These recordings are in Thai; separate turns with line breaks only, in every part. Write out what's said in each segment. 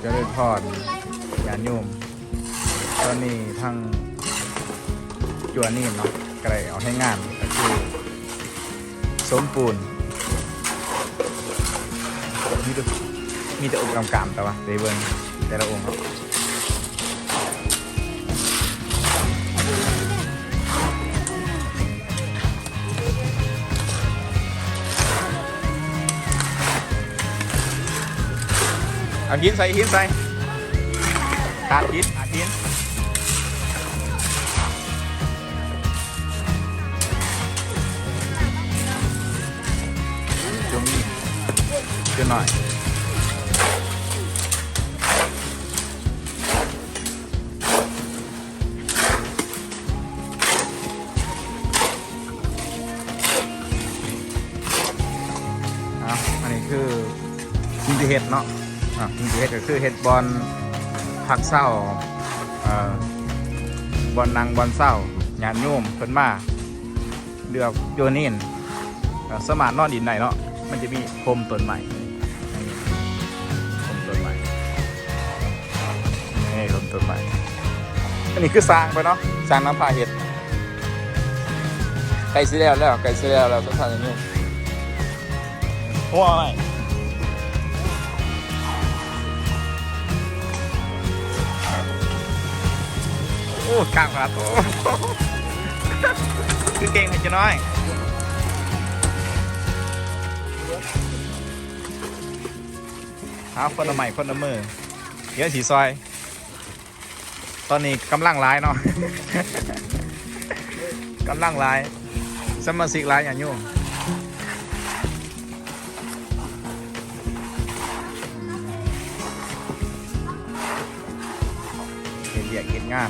เจะเล่นพอดยานโยมตอนนี้ทางจัวนี่เนาะก็ได้เอาให้งานก็คือสมปูนมีแต่มีแต่องค์กำกำแต่ว่าเดเบิงแต่ละองค์เนา เอาหินใส่หินใส่ขาดหินขาดหินช่วงนี้เดี๋ยวหน่อยอะอันนี้คือกินที่เห็ดเนาะ อะกินที่เห็ดก็คือเห็ดบอลผักเศร้าเอ่อบอลนางบอลเศร้าหยาดโยมเพิ่นมาเลือกโยนินเอ่อสมานนอนดินไหนเนาะมันจะมีโคมต้นใหม่อย่างนี้โคมต้นใหม่นี่โคมต้นใหม่อันนี้คือสร้างไปเนาะสร้างน้ำพาเห็ดไก่สีแล้วแล้วไก่สีแล้วแล้วสถานอย่างนี้หัว กลางขนาดโตคือเก่งให้จะน้อยหาคนละใหม่คนละมือเดี๋ยวสีซอย ตอนนี้กำลังร้ายเนาะกำลังร้ายสมาชิกร้ายอย่างยุ่งเห็นเดียกเห็นงา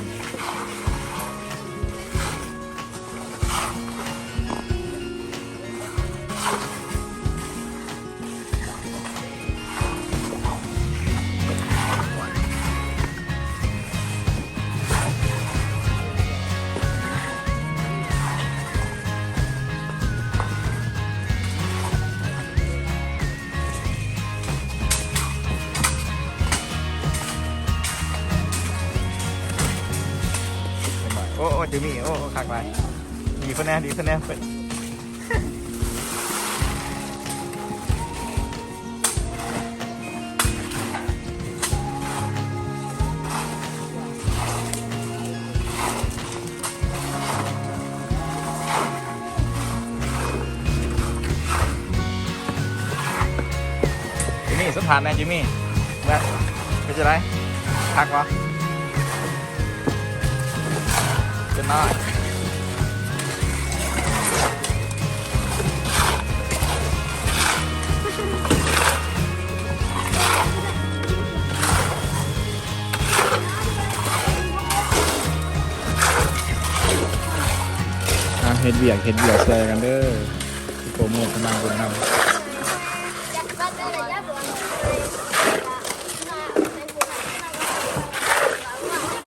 โอ้โอ้จิมี่โอ้โอ้คักไปดีคะแนนดีคะแนนเป็นจิมี่สถานนะจิมี่แบบเป็นจะไรคักวะ จะน้อยเห็ดเบียกเห็ดเบียกใส่กันเด้อโปรโมทกำลังบุญนำ